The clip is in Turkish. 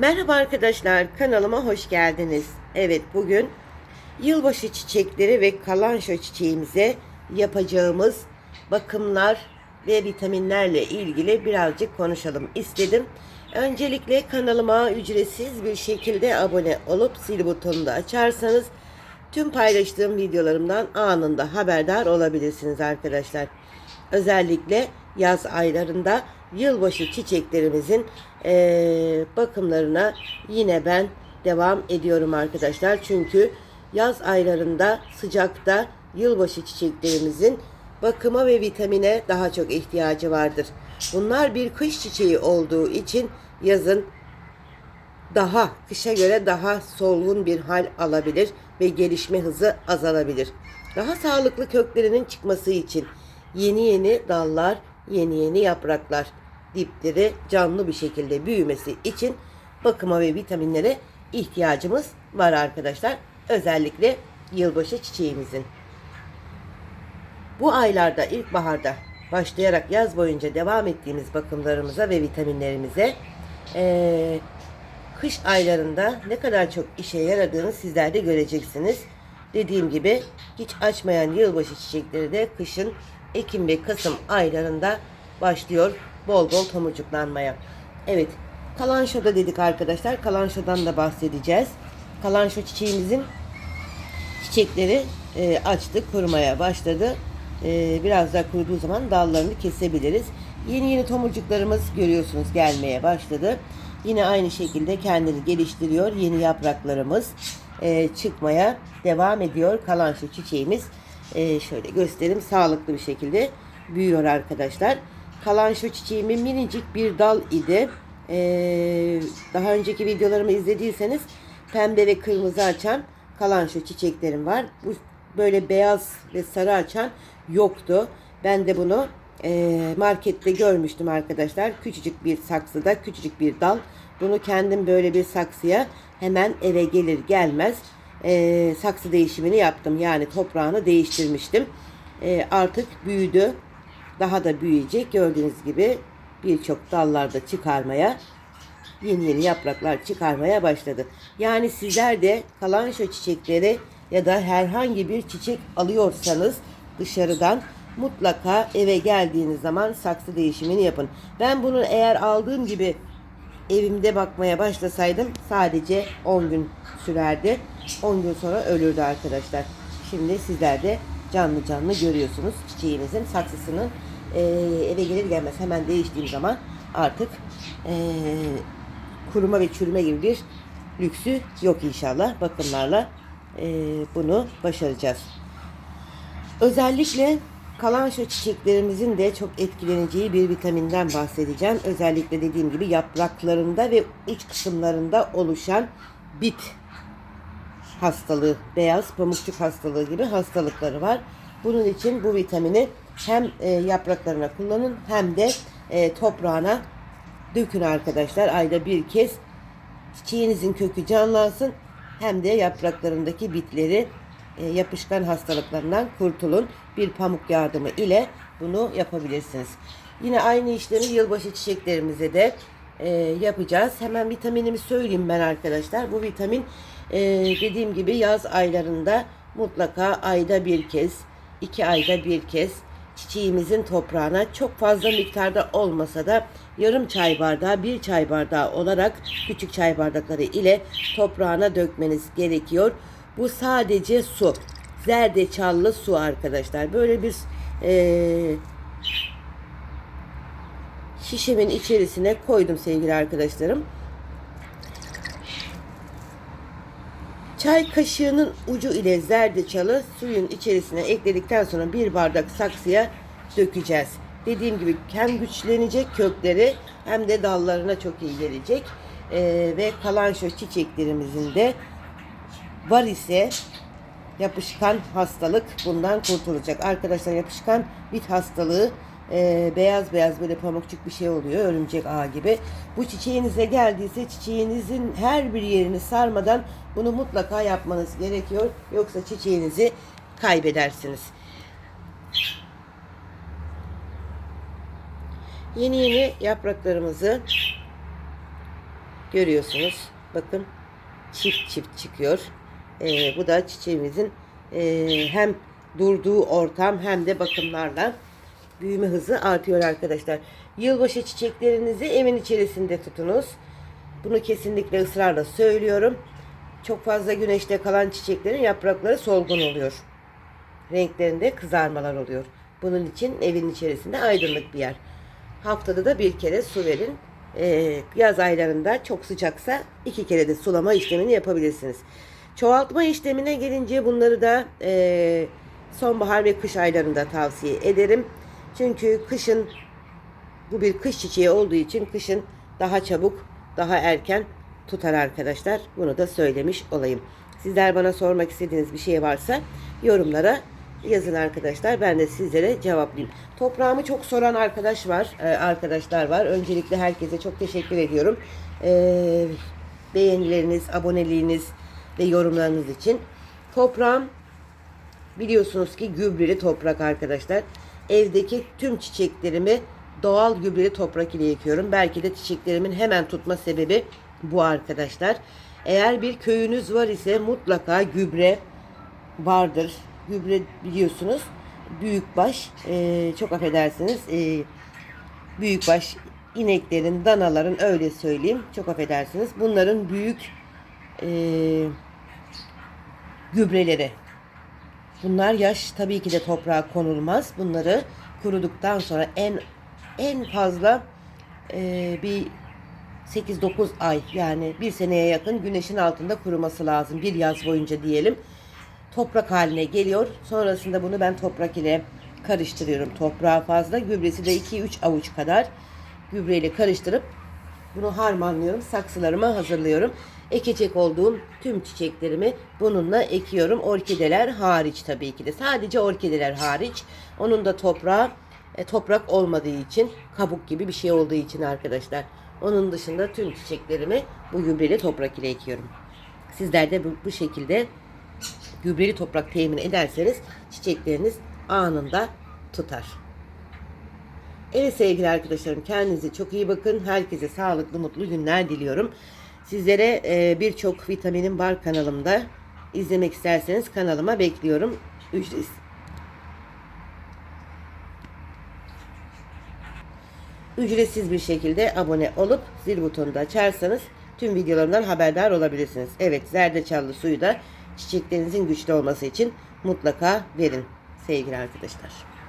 Merhaba arkadaşlar, kanalıma hoş geldiniz. Evet, bugün yılbaşı çiçekleri ve kalanşo çiçeğimize yapacağımız bakımlar ve vitaminlerle ilgili birazcık konuşalım istedim. Öncelikle kanalıma ücretsiz bir şekilde abone olup zil butonunu da açarsanız tüm paylaştığım videolarımdan anında haberdar olabilirsiniz arkadaşlar. Özellikle yaz aylarında yılbaşı çiçeklerimizin eee, bakımlarına yine ben devam ediyorum arkadaşlar. Çünkü yaz aylarında sıcakta yılbaşı çiçeklerimizin bakıma ve vitamine daha çok ihtiyacı vardır. Bunlar bir kış çiçeği olduğu için yazın daha kışa göre daha solgun bir hal alabilir ve gelişme hızı azalabilir. Daha sağlıklı köklerinin çıkması için yeni yeni dallar, yeni yeni yapraklar, dipleri canlı bir şekilde büyümesi için bakıma ve vitaminlere ihtiyacımız var arkadaşlar. Özellikle yılbaşı çiçeğimizin. Bu aylarda ilkbaharda başlayarak yaz boyunca devam ettiğimiz bakımlarımıza ve vitaminlerimize eee, kış aylarında ne kadar çok işe yaradığını sizler de göreceksiniz. Dediğim gibi hiç açmayan yılbaşı çiçekleri de kışın Ekim ve Kasım aylarında başlıyor bol bol tomurcuklanmaya. Evet, kalanşoda dedik arkadaşlar. Kalanşodan da bahsedeceğiz. Kalanşo çiçeğimizin çiçekleri e, açtı, kurumaya başladı. E, biraz daha kuruduğu zaman dallarını kesebiliriz. Yeni yeni tomurcuklarımız görüyorsunuz gelmeye başladı. Yine aynı şekilde kendini geliştiriyor. Yeni yapraklarımız e, çıkmaya devam ediyor. Kalan şu çiçeğimiz e, şöyle göstereyim sağlıklı bir şekilde büyüyor arkadaşlar. Kalan şu çiçeğimin minicik bir dal idi. E, daha önceki videolarımı izlediyseniz pembe ve kırmızı açan kalan şu çiçeklerim var. Bu böyle beyaz ve sarı açan yoktu. Ben de bunu e, markette görmüştüm arkadaşlar. Küçücük bir saksıda, küçücük bir dal. Bunu kendim böyle bir saksıya hemen eve gelir gelmez e, saksı değişimini yaptım. Yani toprağını değiştirmiştim. E, artık büyüdü. Daha da büyüyecek. Gördüğünüz gibi birçok dallarda çıkarmaya yeni yeni yapraklar çıkarmaya başladı. Yani sizler de kalanşo çiçekleri ya da herhangi bir çiçek alıyorsanız dışarıdan mutlaka eve geldiğiniz zaman saksı değişimini yapın. Ben bunu eğer aldığım gibi evimde bakmaya başlasaydım sadece 10 gün sürerdi. 10 gün sonra ölürdü arkadaşlar. Şimdi sizler de canlı canlı görüyorsunuz çiçeğimizin saksısının eve gelir gelmez hemen değiştiğim zaman artık kuruma ve çürüme gibi bir lüksü yok inşallah. Bakımlarla bunu başaracağız. Özellikle kalanşo çiçeklerimizin de çok etkileneceği bir vitaminden bahsedeceğim. Özellikle dediğim gibi yapraklarında ve uç kısımlarında oluşan bit hastalığı, beyaz pamukçuk hastalığı gibi hastalıkları var. Bunun için bu vitamini hem e, yapraklarına kullanın hem de e, toprağına dökün arkadaşlar. Ayda bir kez çiçeğinizin kökü canlansın hem de yapraklarındaki bitleri yapışkan hastalıklarından kurtulun. Bir pamuk yardımı ile bunu yapabilirsiniz. Yine aynı işlemi yılbaşı çiçeklerimize de e, yapacağız. Hemen vitaminimi söyleyeyim ben arkadaşlar. Bu vitamin e, dediğim gibi yaz aylarında mutlaka ayda bir kez, iki ayda bir kez çiçeğimizin toprağına çok fazla miktarda olmasa da yarım çay bardağı, bir çay bardağı olarak küçük çay bardakları ile toprağına dökmeniz gerekiyor. Bu sadece su. Zerdeçallı su arkadaşlar. Böyle bir eee şişemin içerisine koydum sevgili arkadaşlarım. Çay kaşığının ucu ile zerdeçalı suyun içerisine ekledikten sonra bir bardak saksıya dökeceğiz. Dediğim gibi hem güçlenecek kökleri hem de dallarına çok iyi gelecek. Ee, ve kalanşo çiçeklerimizin de var ise yapışkan hastalık bundan kurtulacak. Arkadaşlar yapışkan bit hastalığı e, beyaz beyaz böyle pamukçuk bir şey oluyor. Örümcek ağı gibi. Bu çiçeğinize geldiyse çiçeğinizin her bir yerini sarmadan bunu mutlaka yapmanız gerekiyor. Yoksa çiçeğinizi kaybedersiniz. Yeni yeni yapraklarımızı Görüyorsunuz. Bakın çift çift çıkıyor. Ee, bu da çiçeğimizin e, hem durduğu ortam hem de bakımlarla büyüme hızı artıyor arkadaşlar. Yılbaşı çiçeklerinizi evin içerisinde tutunuz. Bunu kesinlikle ısrarla söylüyorum. Çok fazla güneşte kalan çiçeklerin yaprakları solgun oluyor. Renklerinde kızarmalar oluyor. Bunun için evin içerisinde aydınlık bir yer. Haftada da bir kere su verin. Ee, yaz aylarında çok sıcaksa iki kere de sulama işlemini yapabilirsiniz. Çoğaltma işlemine gelince bunları da e, sonbahar ve kış aylarında tavsiye ederim. Çünkü kışın bu bir kış çiçeği olduğu için kışın daha çabuk, daha erken tutar arkadaşlar. Bunu da söylemiş olayım. Sizler bana sormak istediğiniz bir şey varsa yorumlara yazın arkadaşlar. Ben de sizlere cevaplayayım. Toprağımı çok soran arkadaş var, e, arkadaşlar var. Öncelikle herkese çok teşekkür ediyorum. E, beğenileriniz, aboneliğiniz ve yorumlarınız için. Toprağım Biliyorsunuz ki gübreli toprak arkadaşlar. Evdeki tüm çiçeklerimi doğal gübreli toprak ile ekiyorum. Belki de çiçeklerimin hemen tutma sebebi bu arkadaşlar. Eğer bir köyünüz var ise mutlaka gübre vardır. Gübre biliyorsunuz büyükbaş e, çok affedersiniz e, büyükbaş ineklerin, danaların öyle söyleyeyim çok affedersiniz. Bunların büyük e, gübreleri Bunlar yaş tabii ki de toprağa konulmaz. Bunları kuruduktan sonra en en fazla e, bir 8-9 ay yani bir seneye yakın güneşin altında kuruması lazım. Bir yaz boyunca diyelim. Toprak haline geliyor. Sonrasında bunu ben toprak ile karıştırıyorum. Toprağa fazla. Gübresi de 2-3 avuç kadar gübreyle karıştırıp bunu harmanlıyorum. Saksılarıma hazırlıyorum. Ekecek olduğum tüm çiçeklerimi bununla ekiyorum. Orkideler hariç tabii ki de. Sadece orkideler hariç. Onun da toprağı e, toprak olmadığı için kabuk gibi bir şey olduğu için arkadaşlar. Onun dışında tüm çiçeklerimi bu gübreli toprak ile ekiyorum. Sizler de bu, bu şekilde gübreli toprak temin ederseniz çiçekleriniz anında tutar. Evet sevgili arkadaşlarım kendinize çok iyi bakın. Herkese sağlıklı mutlu günler diliyorum. Sizlere e, birçok vitaminim var kanalımda. İzlemek isterseniz kanalıma bekliyorum. Ücretsiz. Ücretsiz bir şekilde abone olup zil butonunu da açarsanız tüm videolarımdan haberdar olabilirsiniz. Evet zerdeçallı suyu da çiçeklerinizin güçlü olması için mutlaka verin sevgili arkadaşlar.